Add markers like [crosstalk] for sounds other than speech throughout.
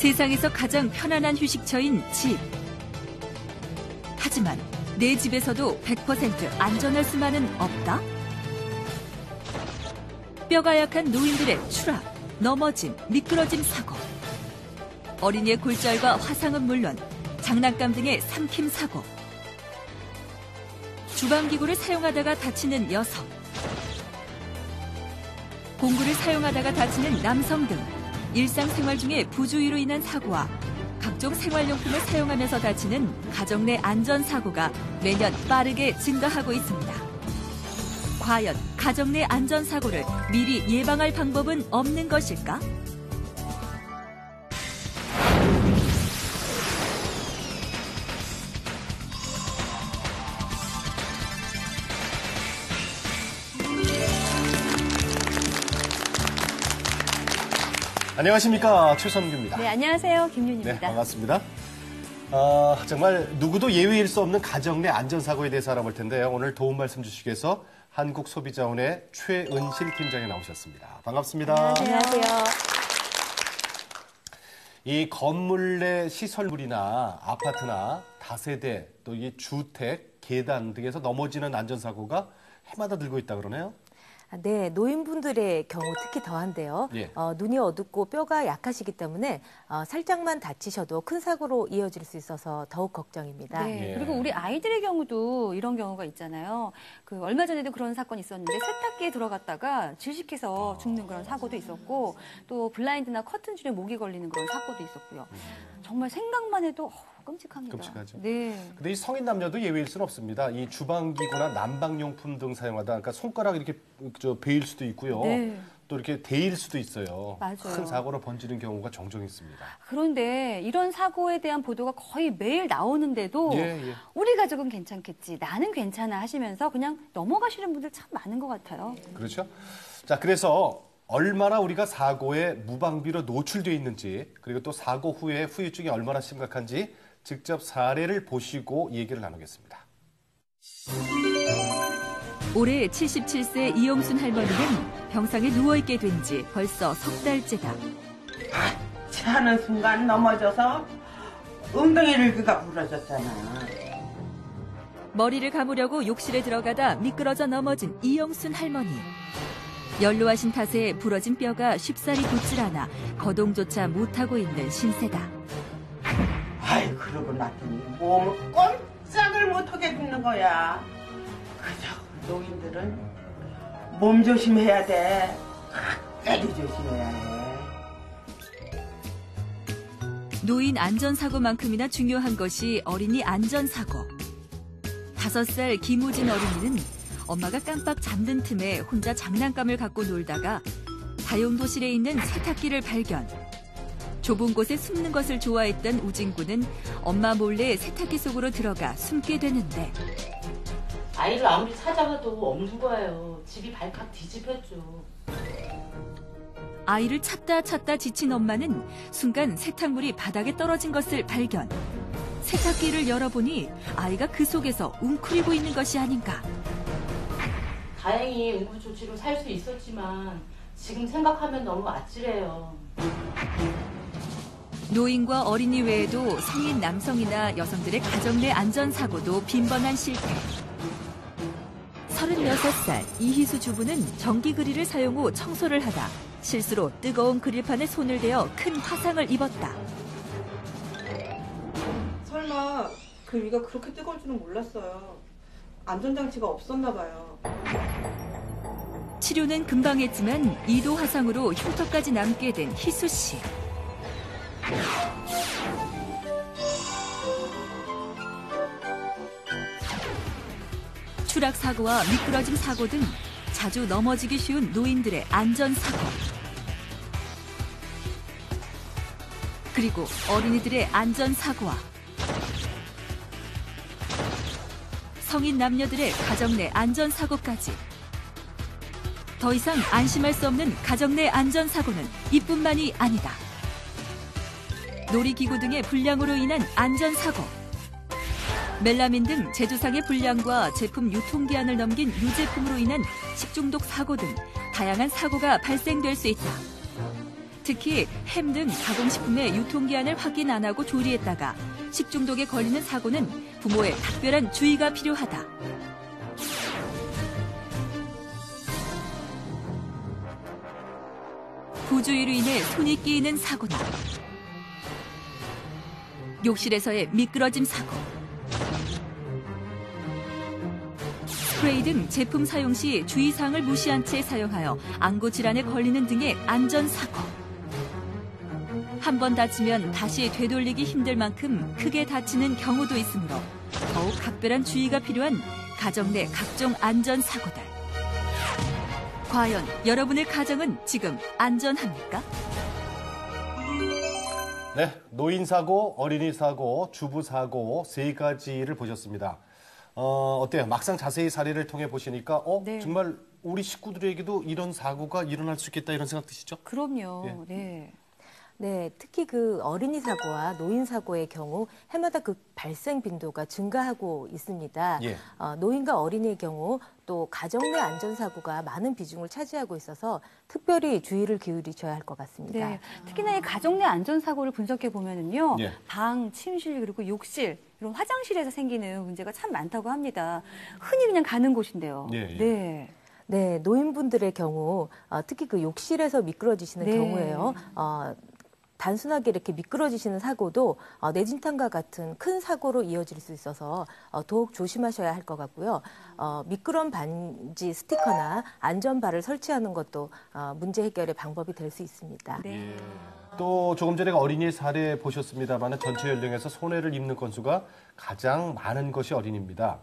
세상에서 가장 편안한 휴식처인 집. 하지만 내 집에서도 100% 안전할 수만은 없다? 뼈가 약한 노인들의 추락, 넘어짐, 미끄러짐 사고. 어린이의 골절과 화상은 물론 장난감 등의 삼킴 사고. 주방기구를 사용하다가 다치는 여성. 공구를 사용하다가 다치는 남성 등 일상생활 중에 부주의로 인한 사고와 각종 생활용품을 사용하면서 다치는 가정 내 안전사고가 매년 빠르게 증가하고 있습니다. 과연 가정 내 안전사고를 미리 예방할 방법은 없는 것일까? 안녕하십니까 최선규입니다. 네, 안녕하세요. 네, 김윤입니다. 반갑습니다. 아, 정말 누구도 예외일 수 없는 가정 내 안전사고에 대해서 알아볼 텐데요. 오늘 도움 말씀 주시기 위해서 한국소비자원의 최은실 팀장이 나오셨습니다. 반갑습니다. 안녕하세요. 이 건물 내 시설물이나 아파트나 다세대 또 이 주택, 계단 등에서 넘어지는 안전사고가 해마다 늘고 있다 그러네요. 아, 네, 노인분들의 경우 특히 더한데요. 예. 어, 눈이 어둡고 뼈가 약하시기 때문에 어, 살짝만 다치셔도 큰 사고로 이어질 수 있어서 더욱 걱정입니다. 네, 예. 그리고 우리 아이들의 경우도 이런 경우가 있잖아요. 그 얼마 전에도 그런 사건이 있었는데 세탁기에 들어갔다가 질식해서 죽는 그런 사고도 있었고 또 블라인드나 커튼 줄에 목이 걸리는 그런 사고도 있었고요. 정말 생각만 해도 어, 끔찍합니다. 끔찍하죠. 네. 근데 이 성인 남녀도 예외일 수는 없습니다. 이 주방기구나 난방용품 등 사용하다 그러니까 손가락 이렇게 저 베일 수도 있고요. 네. 또 이렇게 데일 수도 있어요. 맞아요. 큰 사고로 번지는 경우가 종종 있습니다. 그런데 이런 사고에 대한 보도가 거의 매일 나오는데도 예, 예. 우리 가족은 괜찮겠지, 나는 괜찮아 하시면서 그냥 넘어가시는 분들 참 많은 것 같아요. 그렇죠? 자, 그래서 얼마나 우리가 사고에 무방비로 노출되어 있는지 그리고 또 사고 후에 후유증이 얼마나 심각한지 직접 사례를 보시고 얘기를 나누겠습니다. 올해 77세 이용순 할머니는 병상에 누워있게 된 지 벌써 석 달째다. 하는 순간 넘어져서 엉덩이를 그가 부러졌잖아. 머리를 감으려고 욕실에 들어가다 미끄러져 넘어진 이영순 할머니. 연로하신 탓에 부러진 뼈가 쉽사리 돋질 않아 거동조차 못하고 있는 신세다. 아이 그러고 났더니 몸을 꼼짝을 못하게 굽는 거야. 그저 노인들은 몸 조심해야 돼. 끝까지 조심해야 해. 노인 안전사고만큼이나 중요한 것이 어린이 안전사고. 다섯 살 김우진 어린이는 엄마가 깜빡 잠든 틈에 혼자 장난감을 갖고 놀다가 다용도실에 있는 세탁기를 발견. 좁은 곳에 숨는 것을 좋아했던 우진군은 엄마 몰래 세탁기 속으로 들어가 숨게 되는데 아이를 아무리 찾아봐도 없는 거예요. 집이 발칵 뒤집혔죠. 아이를 찾다 찾다 지친 엄마는 순간 세탁물이 바닥에 떨어진 것을 발견. 세탁기를 열어보니 아이가 그 속에서 웅크리고 있는 것이 아닌가. 다행히 응급 조치로 살 수 있었지만 지금 생각하면 너무 아찔해요. 노인과 어린이 외에도 성인 남성이나 여성들의 가정 내 안전사고도 빈번한 실태. 36살 이희수 주부는 전기 그릴을 사용 후 청소를 하다 실수로 뜨거운 그릴판에 손을 대어 큰 화상을 입었다. 설마 그 위가 그렇게 뜨거울 줄은 몰랐어요. 안전장치가 없었나 봐요. 치료는 금방 했지만 이도 화상으로 흉터까지 남게 된 희수 씨. 추락 사고와 미끄러짐 사고 등 자주 넘어지기 쉬운 노인들의 안전 사고. 그리고 어린이들의 안전 사고와 성인 남녀들의 가정 내 안전 사고까지. 더 이상 안심할 수 없는 가정 내 안전 사고는 이뿐만이 아니다. 놀이기구 등의 불량으로 인한 안전 사고. 멜라민 등 제조상의 불량과 제품 유통기한을 넘긴 유제품으로 인한 식중독 사고 등 다양한 사고가 발생될 수 있다. 특히 햄 등 가공식품의 유통기한을 확인 안 하고 조리했다가 식중독에 걸리는 사고는 부모의 특별한 주의가 필요하다. 부주의로 인해 손이 끼이는 사고나 욕실에서의 미끄러짐 사고. 스프레이 등 제품 사용 시 주의사항을 무시한 채 사용하여 안구 질환에 걸리는 등의 안전사고. 한 번 다치면 다시 되돌리기 힘들 만큼 크게 다치는 경우도 있으므로 더욱 각별한 주의가 필요한 가정 내 각종 안전사고들. 과연 여러분의 가정은 지금 안전합니까? 네, 노인 사고, 어린이 사고, 주부 사고 세 가지를 보셨습니다. 어, 어때요? 막상 자세히 사례를 통해 보시니까 어, 네. 정말 우리 식구들에게도 이런 사고가 일어날 수 있겠다 이런 생각 드시죠? 그럼요. 예. 네. 네, 특히 그 어린이 사고와 노인 사고의 경우 해마다 그 발생 빈도가 증가하고 있습니다. 예. 어, 노인과 어린이의 경우 또 가정 내 안전 사고가 많은 비중을 차지하고 있어서 특별히 주의를 기울이셔야 할 것 같습니다. 네. 특히나 이 가정 내 안전사고를 분석해 보면은요. 예. 방, 침실, 그리고 욕실, 이런 화장실에서 생기는 문제가 참 많다고 합니다. 흔히 그냥 가는 곳인데요. 예, 예. 네. 네, 노인분들의 경우 어, 특히 그 욕실에서 미끄러지시는 네. 경우에요. 어, 단순하게 이렇게 미끄러지시는 사고도 어, 내진탕과 같은 큰 사고로 이어질 수 있어서 어, 더욱 조심하셔야 할 것 같고요. 어, 미끄럼 반지 스티커나 안전바를 설치하는 것도 어, 문제 해결의 방법이 될 수 있습니다. 네. 또 조금 전에 어린이 사례 보셨습니다만 전체 연령에서 손해를 입는 건수가 가장 많은 것이 어린이입니다.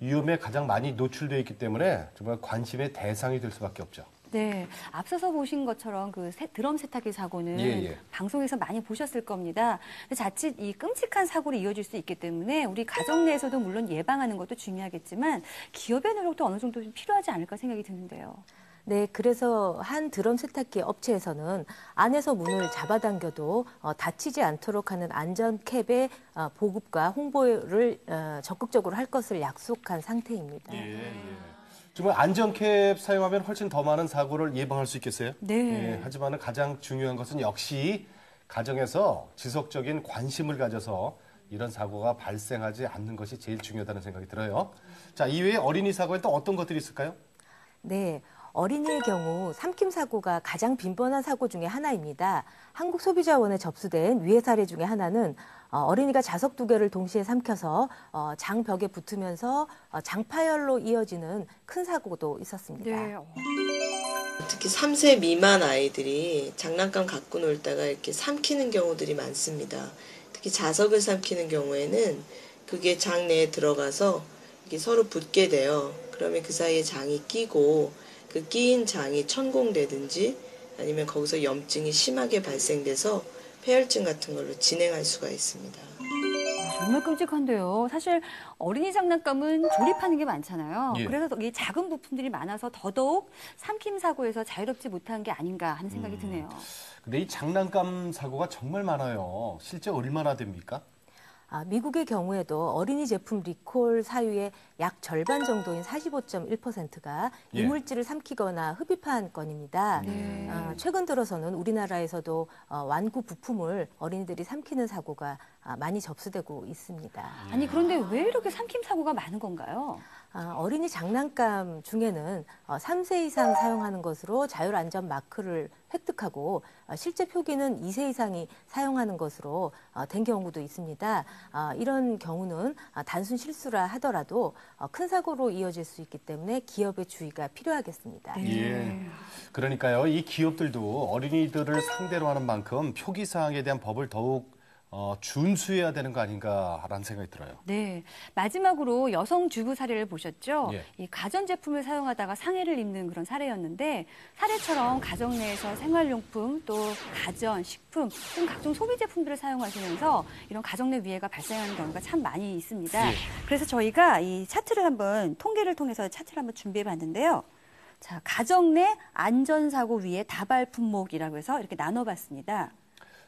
위험에 가장 많이 노출되어 있기 때문에 정말 관심의 대상이 될 수밖에 없죠. 네, 앞서서 보신 것처럼 그 세- 드럼 세탁기 사고는 예, 예. 방송에서 많이 보셨을 겁니다. 자칫 이 끔찍한 사고로 이어질 수 있기 때문에 우리 가정 내에서도 물론 예방하는 것도 중요하겠지만 기업의 노력도 어느 정도 좀 필요하지 않을까 생각이 드는데요. 네, 그래서 한 드럼 세탁기 업체에서는 안에서 문을 잡아당겨도 어, 다치지 않도록 하는 안전 캡의 어, 보급과 홍보를 어, 적극적으로 할 것을 약속한 상태입니다. 정말 안전캡 사용하면 훨씬 더 많은 사고를 예방할 수 있겠어요? 네. 예, 하지만 가장 중요한 것은 역시 가정에서 지속적인 관심을 가져서 이런 사고가 발생하지 않는 것이 제일 중요하다는 생각이 들어요. 자, 이외에 어린이 사고에 또 어떤 것들이 있을까요? 네. 어린이의 경우 삼킴 사고가 가장 빈번한 사고 중에 하나입니다. 한국소비자원에 접수된 위해 사례 중에 하나는 어, 어린이가 자석 두 개를 동시에 삼켜서 어, 장벽에 붙으면서 어, 장파열로 이어지는 큰 사고도 있었습니다. 네. 특히 3세 미만 아이들이 장난감 갖고 놀다가 이렇게 삼키는 경우들이 많습니다. 특히 자석을 삼키는 경우에는 그게 장 내에 들어가서 이게 서로 붙게 돼요. 그러면 그 사이에 장이 끼고 그 끼인 장이 천공되든지 아니면 거기서 염증이 심하게 발생돼서 폐혈증 같은 걸로 진행할 수가 있습니다. 정말 끔찍한데요. 사실 어린이 장난감은 조립하는 게 많잖아요. 예. 그래서 이 작은 부품들이 많아서 더더욱 삼킴 사고에서 자유롭지 못한 게 아닌가 하는 생각이 드네요. 근데 이 장난감 사고가 정말 많아요. 실제 얼마나 됩니까? 아, 미국의 경우에도 어린이 제품 리콜 사유의 약 절반 정도인 45.1%가 예. 이물질을 삼키거나 흡입한 건입니다. 네. 아, 최근 들어서는 우리나라에서도 어, 완구 부품을 어린이들이 삼키는 사고가 아, 많이 접수되고 있습니다. 아니 그런데 왜 이렇게 삼킴 사고가 많은 건가요? 아, 어린이 장난감 중에는 어, 3세 이상 사용하는 것으로 자율안전 마크를 획득하고 어, 실제 표기는 2세 이상이 사용하는 것으로 어, 된 경우도 있습니다. 아, 이런 경우는 아, 단순 실수라 하더라도 어, 큰 사고로 이어질 수 있기 때문에 기업의 주의가 필요하겠습니다. 예. 그러니까요, 이 기업들도 어린이들을 상대로 하는 만큼 표기 사항에 대한 법을 더욱 어, 준수해야 되는 거 아닌가라는 생각이 들어요. 네. 마지막으로 여성 주부 사례를 보셨죠? 예. 이 가전제품을 사용하다가 상해를 입는 그런 사례였는데 사례처럼 가정 내에서 생활용품 또 가전, 식품 등 각종 소비 제품들을 사용하시면서 이런 가정 내 위해가 발생하는 경우가 참 많이 있습니다. 예. 그래서 저희가 이 차트를 한번 통계를 통해서 차트를 한번 준비해 봤는데요. 자, 가정 내 안전사고 위해 다발 품목이라고 해서 이렇게 나눠봤습니다.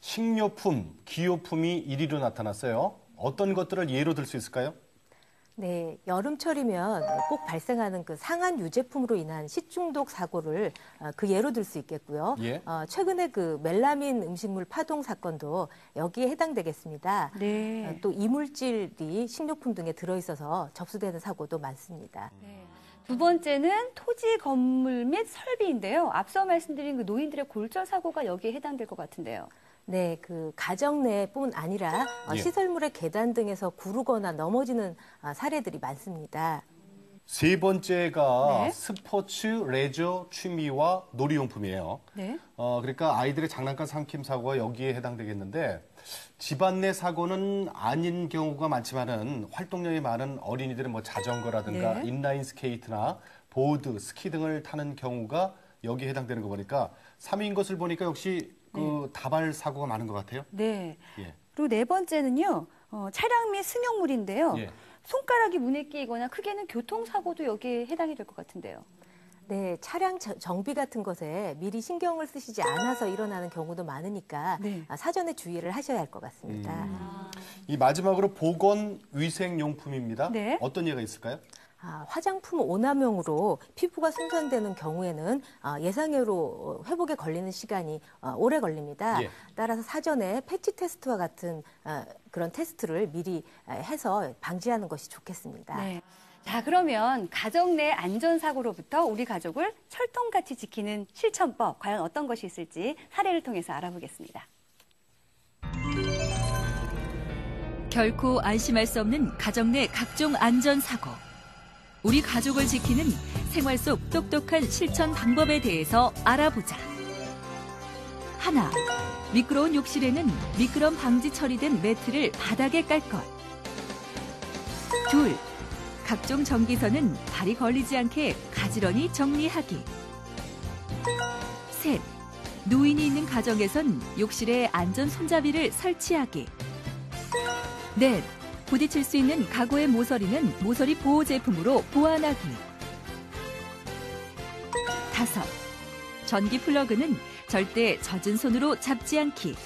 식료품, 기호품이 1위로 나타났어요. 어떤 것들을 예로 들 수 있을까요? 네, 여름철이면 꼭 발생하는 그 상한 유제품으로 인한 식중독 사고를 어, 그 예로 들 수 있겠고요. 예. 어, 최근에 그 멜라민 음식물 파동 사건도 여기에 해당되겠습니다. 네. 어, 또 이물질이 식료품 등에 들어있어서 접수되는 사고도 많습니다. 네. 두 번째는 토지 건물 및 설비인데요. 앞서 말씀드린 그 노인들의 골절 사고가 여기에 해당될 것 같은데요. 네, 그 가정 내뿐 아니라 어, 예. 시설물의 계단 등에서 구르거나 넘어지는 아, 사례들이 많습니다. 세 번째가 네. 스포츠, 레저, 취미와 놀이용품이에요. 네. 어, 그러니까 아이들의 장난감 삼킴 사고가 여기에 해당되겠는데 집안 내 사고는 아닌 경우가 많지만은 활동량이 많은 어린이들은 뭐 자전거라든가 네. 인라인 스케이트나 보드, 스키 등을 타는 경우가 여기에 해당되는 거 보니까 3위인 것을 보니까 역시 그 다발 사고가 많은 것 같아요. 네. 예. 그리고 네 번째는요. 어, 차량 및 승용물인데요. 예. 손가락이 문에 끼거나 크게는 교통사고도 여기에 해당이 될 것 같은데요. 네, 차량 저- 정비 같은 것에 미리 신경을 쓰시지 않아서 일어나는 경우도 많으니까 네. 아, 사전에 주의를 하셔야 할 것 같습니다. 이 마지막으로 보건 위생 용품입니다. 네. 어떤 예가 있을까요? 아, 화장품 오남용으로 피부가 손상되는 경우에는 아, 예상외로 회복에 걸리는 시간이 아, 오래 걸립니다. 예. 따라서 사전에 패치 테스트와 같은 아, 그런 테스트를 미리 아, 해서 방지하는 것이 좋겠습니다. 네. 자, 그러면 가정 내 안전사고로부터 우리 가족을 철통같이 지키는 실천법, 과연 어떤 것이 있을지 사례를 통해서 알아보겠습니다. 결코 안심할 수 없는 가정 내 각종 안전사고. 우리 가족을 지키는 생활 속 똑똑한 실천 방법에 대해서 알아보자. 하나, 미끄러운 욕실에는 미끄럼 방지 처리된 매트를 바닥에 깔 것. 둘, 각종 전기선은 발이 걸리지 않게 가지런히 정리하기. 셋, 노인이 있는 가정에선 욕실에 안전 손잡이를 설치하기. 넷, 부딪힐 수 있는 가구의 모서리는 모서리 보호 제품으로 보완하기. 다섯, 전기 플러그는 절대 젖은 손으로 잡지 않기.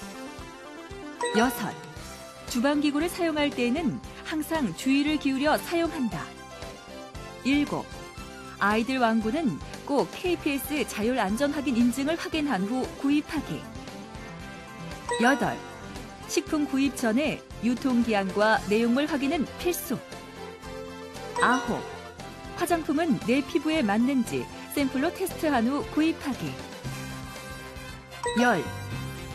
여섯, 주방기구를 사용할 때에는 항상 주의를 기울여 사용한다. 일곱, 아이들 왕구는 꼭 KPS 자율 안전 확인 인증을 확인한 후 구입하기. 여덟, 식품 구입 전에 유통기한과 내용물 확인은 필수. 아홉, 화장품은 내 피부에 맞는지 샘플로 테스트한 후 구입하기. 열,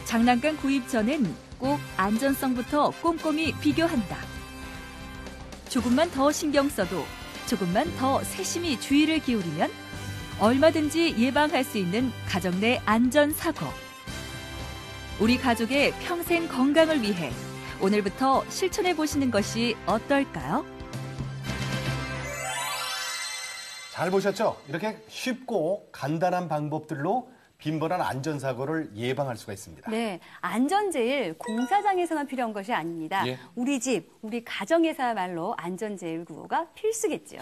장난감 구입 전엔 꼭 안전성부터 꼼꼼히 비교한다. 조금만 더 신경 써도 조금만 더 세심히 주의를 기울이면 얼마든지 예방할 수 있는 가정 내 안전 사고. 우리 가족의 평생 건강을 위해 오늘부터 실천해 보시는 것이 어떨까요? 잘 보셨죠? 이렇게 쉽고 간단한 방법들로 빈번한 안전사고를 예방할 수가 있습니다. 네, 안전제일 공사장에서만 필요한 것이 아닙니다. 예. 우리 집, 우리 가정에서야말로 안전제일 구호가 필수겠죠.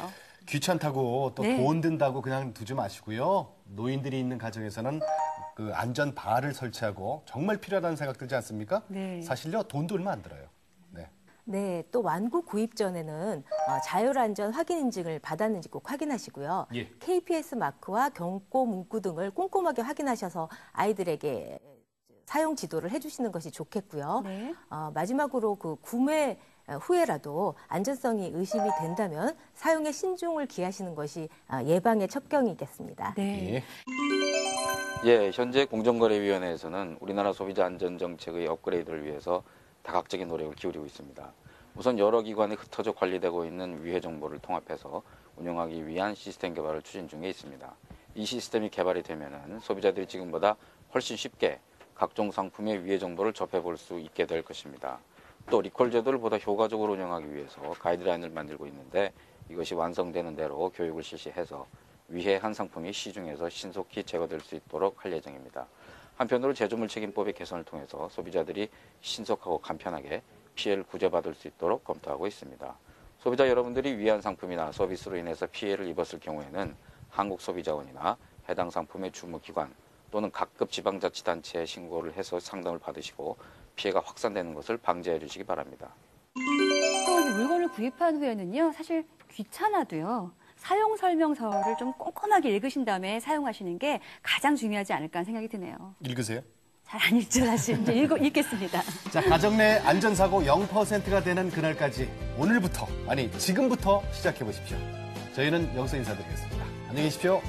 귀찮다고 또 네. 돈 든다고 그냥 두지 마시고요. 노인들이 있는 가정에서는 그 안전 바를 설치하고 정말 필요하다는 생각 들지 않습니까? 네. 사실요 돈도 얼마 안 들어요. 네. 네, 또 완구 구입 전에는 어, 자율안전 확인 인증을 받았는지 꼭 확인하시고요. 예. KPS 마크와 경고 문구 등을 꼼꼼하게 확인하셔서 아이들에게 사용 지도를 해주시는 것이 좋겠고요. 네. 어, 마지막으로 그 구매 후에라도 안전성이 의심이 된다면 사용에 신중을 기하시는 것이 아, 예방의 첩경이겠습니다. 네. 예. 예, 현재 공정거래위원회에서는 우리나라 소비자 안전 정책의 업그레이드를 위해서 다각적인 노력을 기울이고 있습니다. 우선 여러 기관에 흩어져 관리되고 있는 위해 정보를 통합해서 운영하기 위한 시스템 개발을 추진 중에 있습니다. 이 시스템이 개발이 되면은 소비자들이 지금보다 훨씬 쉽게 각종 상품의 위해 정보를 접해볼 수 있게 될 것입니다. 또 리콜 제도를 보다 효과적으로 운영하기 위해서 가이드라인을 만들고 있는데 이것이 완성되는 대로 교육을 실시해서 위해 한 상품이 시중에서 신속히 제거될 수 있도록 할 예정입니다. 한편으로 제조물 책임법의 개선을 통해서 소비자들이 신속하고 간편하게 피해를 구제받을 수 있도록 검토하고 있습니다. 소비자 여러분들이 위한 상품이나 서비스로 인해서 피해를 입었을 경우에는 한국소비자원이나 해당 상품의 주무기관 또는 각급 지방자치단체에 신고를 해서 상담을 받으시고 피해가 확산되는 것을 방지해 주시기 바랍니다. 또 물건을 구입한 후에는요, 사실 귀찮아도요. 사용 설명서를 좀 꼼꼼하게 읽으신 다음에 사용하시는 게 가장 중요하지 않을까 생각이 드네요. 읽으세요. 잘 안 읽죠, 사실. 이제 읽어, 읽겠습니다. [laughs] 자, 가정 내 안전사고 0%가 되는 그날까지 오늘부터, 아니, 지금부터 시작해 보십시오. 저희는 여기서 인사드리겠습니다. 안녕히 계십시오.